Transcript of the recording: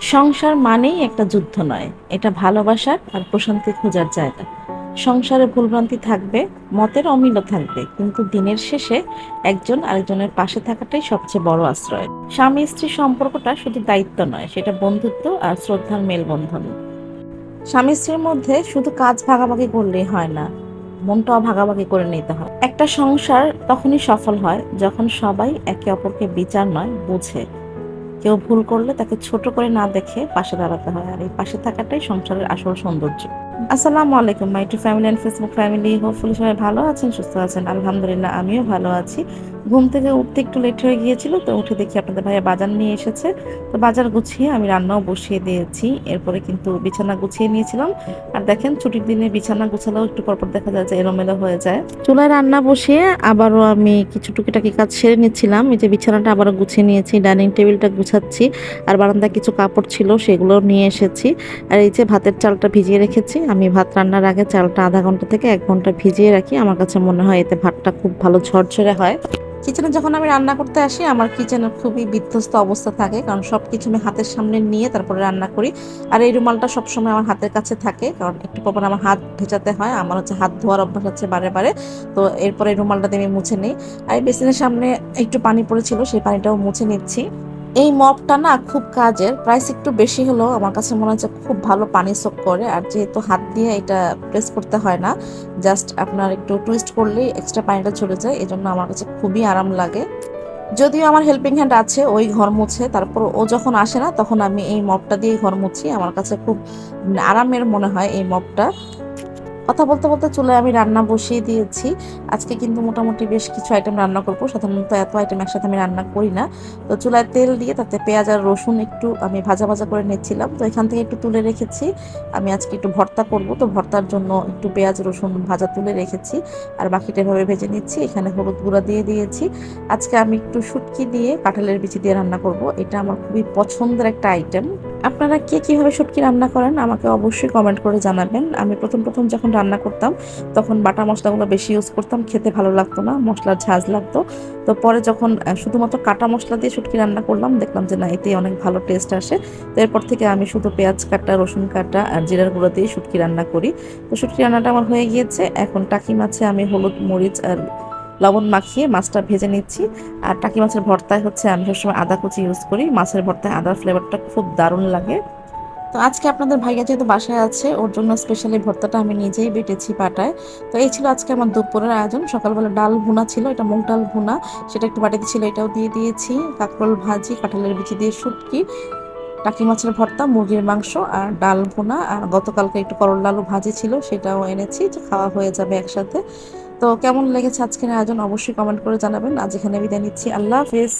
সংসার মানেই একটা যুদ্ধ নয়, এটা ভালোবাসার আর প্রশান্তি খোঁজার জায়গা। সংসারে ভুলভ্রান্তি থাকবে, মতের অমিলও থাকবে, কিন্তু দিনের শেষে একজন আরেকজনের পাশে থাকাটাই সবচেয়ে বড় আশ্রয়। স্বামী স্ত্রী সম্পর্কটা শুধু দায়িত্ব নয়, সেটা বন্ধুত্ব আর শ্রদ্ধার মেলবন্ধন। স্বামী স্ত্রীর মধ্যে শুধু কাজ ভাগাভাগি করলেই হয় না, মনটাও ভাগাভাগি করে নিতে হয়। একটা সংসার তখনই সফল হয় যখন সবাই একে অপরকে বিচার নয়, বুঝে। কেউ ভুল করলে তাকে ছোট করে না দেখে পাশে দাঁড়াতে হয়। আর এই পাশে থাকাটাই সংসারের আসল সৌন্দর্য। আসসালামু আলাইকুম, my to family and Facebook family. Hopefully সবাই ভালো আছেন, সুস্থ আছেন। আলহামদুলিল্লাহ, আমিও ভালো আছি। ঘুম থেকে উঠতে একটু লেট হয়ে গিয়েছিল, তো উঠে দেখি আপনাদের ভাইয়া বাজার নিয়ে এসেছে। তো বাজার গুছিয়ে আমি রান্নাও বসিয়ে দিয়েছি, এরপরে কিন্তু বিছানা গুছিয়ে নিয়েছিলাম। আর দেখেন ছুটির দিনে বিছানা গুছালেও একটু পরপর দেখা যায় যে এলোমেলো হয়ে যায়। চুলায় রান্না বসিয়ে আবারও আমি কিছু টুকিটাকি কাজ সেরে নিচ্ছিলাম। এই যে বিছানাটা আবারও গুছিয়ে নিয়েছি, ডাইনিং টেবিলটা গুছাচ্ছি, আর বারান্দায় কিছু কাপড় ছিল সেগুলো নিয়ে এসেছি। আর এই যে ভাতের চালটা ভিজিয়ে রেখেছি, আমি ভাত রান্নার আগে চালটা আধা ঘণ্টা থেকে এক ঘণ্টা ভিজিয়ে রাখি। আমার কাছে মনে হয় এতে ভাতটা খুব ভালো ঝরঝরে হয়। কিচেনে যখন আমি রান্না করতে আসি, আমার কিচেনে খুবই বিধ্বস্ত অবস্থা থাকে। কারণ সব কিছু আমি হাতের সামনে নিয়ে তারপরে রান্না করি। আর এই রুমালটা সবসময় আমার হাতের কাছে থাকে, কারণ একটু পর আমার হাত ভেজাতে হয়। আমার হচ্ছে হাত ধোয়ার অভ্যাস আছে বারে বারে। তো এরপরে এই রুমালটা দিয়ে আমি মুছে নিই। আর এই বেসিনের সামনে একটু পানি পড়েছিল, সেই পানিটাও মুছে নিচ্ছি। এই মপটা না খুব কাজের প্রাইস একটু বেশি হলেও আমার কাছে মনে হচ্ছে খুব ভালো পানি সোক করে। আর যেহেতু হাত দিয়ে এটা প্রেস করতে হয় না জাস্ট আপনার একটু টুইস্ট করলেই এক্সট্রা পানিটা চলে যায়, এজন্য আমার কাছে খুবই আরাম লাগে। যদিও আমার হেল্পিং হ্যান্ড আছে, ওই ঘর মুছে, তারপর ও যখন আসে না, তখন আমি এই মপটা দিয়ে ঘর মুছি। আমার কাছে খুব আরামের মনে হয় এই মপটা কথা বলতে বলতে চুলায় আমি রান্না বসিয়ে দিয়েছি। আজকে কিন্তু মোটামুটি বেশ কিছু আইটেম রান্না করব। সাধারণত এত আইটেম একসাথে আমি রান্না করি না। তো চুলায় তেল দিয়ে তাতে পেঁয়াজ আর রসুন একটু আমি ভাজা ভাজা করে নিচ্ছিলাম। তো এখান থেকে একটু তুলে রেখেছি। আমি আজকে একটু ভর্তা করব। তো ভর্তার জন্য একটু পেঁয়াজ, রসুন ভাজা তুলে রেখেছি। আর বাকিটা এভাবে ভেজে নিচ্ছি। এখানে হলুদ গুঁড়া দিয়ে দিয়েছি। আজকে আমি একটু শুটকি দিয়ে কাঁঠালের বিচি দিয়ে রান্না করব। এটা আমার খুবই পছন্দের একটা আইটেম আপনারা কে কীভাবে শুটকি রান্না করেন আমাকে অবশ্যই কমেন্ট করে জানাবেন। আমি প্রথম প্রথম যখন রান্না করতাম, তখন বাটা মশলাগুলো বেশি ইউজ করতাম, খেতে ভালো লাগতো না, মশলার ঝাঁজ লাগতো। তো পরে যখন শুধুমাত্র কাটা মশলা দিয়ে শুটকি রান্না করলাম, দেখলাম যে না, এতে অনেক ভালো টেস্ট আসে। তো এরপর থেকে আমি শুধু পেঁয়াজ কাটা, রসুন কাটা আর জিরার গুঁড়ো দিয়ে শুটকি রান্না করি। তো শুটকি রান্নাটা আমার হয়ে গিয়েছে। এখন টাকি মাছে আমি হলুদ, মরিচ আর লবণ মাখিয়ে মাছটা ভেজে নিচ্ছি। আর টাকি মাছের ভর্তায় হচ্ছে আমি সবসময় আদা কুচি ইউজ করি। মাছের ভর্তায় আদার ফ্লেভারটা খুব দারুণ লাগে। তো আজকে আপনাদের ভাইয়া যেহেতু বাসায় আছে, ওর জন্য স্পেশালি ভর্তাটা আমি নিজেই বেটেছি পাটায়। তো এই ছিল আজকে আমার দুপুরের আয়োজন। সকালবেলা ডাল ভুনা ছিল, এটা মুগ ডাল ভুনা। সেটা একটু বাটিতে ছিল, এটাও দিয়ে দিয়েছি। কাঁকরোল ভাজি, কাঁঠালের বিচি দিয়ে শুটকি, টাকি মাছের ভর্তা, মুরগির মাংস আর ডাল ভুনা। আর গতকালকে একটু করল আলু ভাজি ছিল, সেটাও এনেছি। খাওয়া হয়ে যাবে একসাথে। তো কেমন লেগেছে আজকের আয়োজন অবশ্যই কমেন্ট করে জানাবেন। আজ এখানে বিদায় নিচ্ছি। আল্লাহ হাফেজ।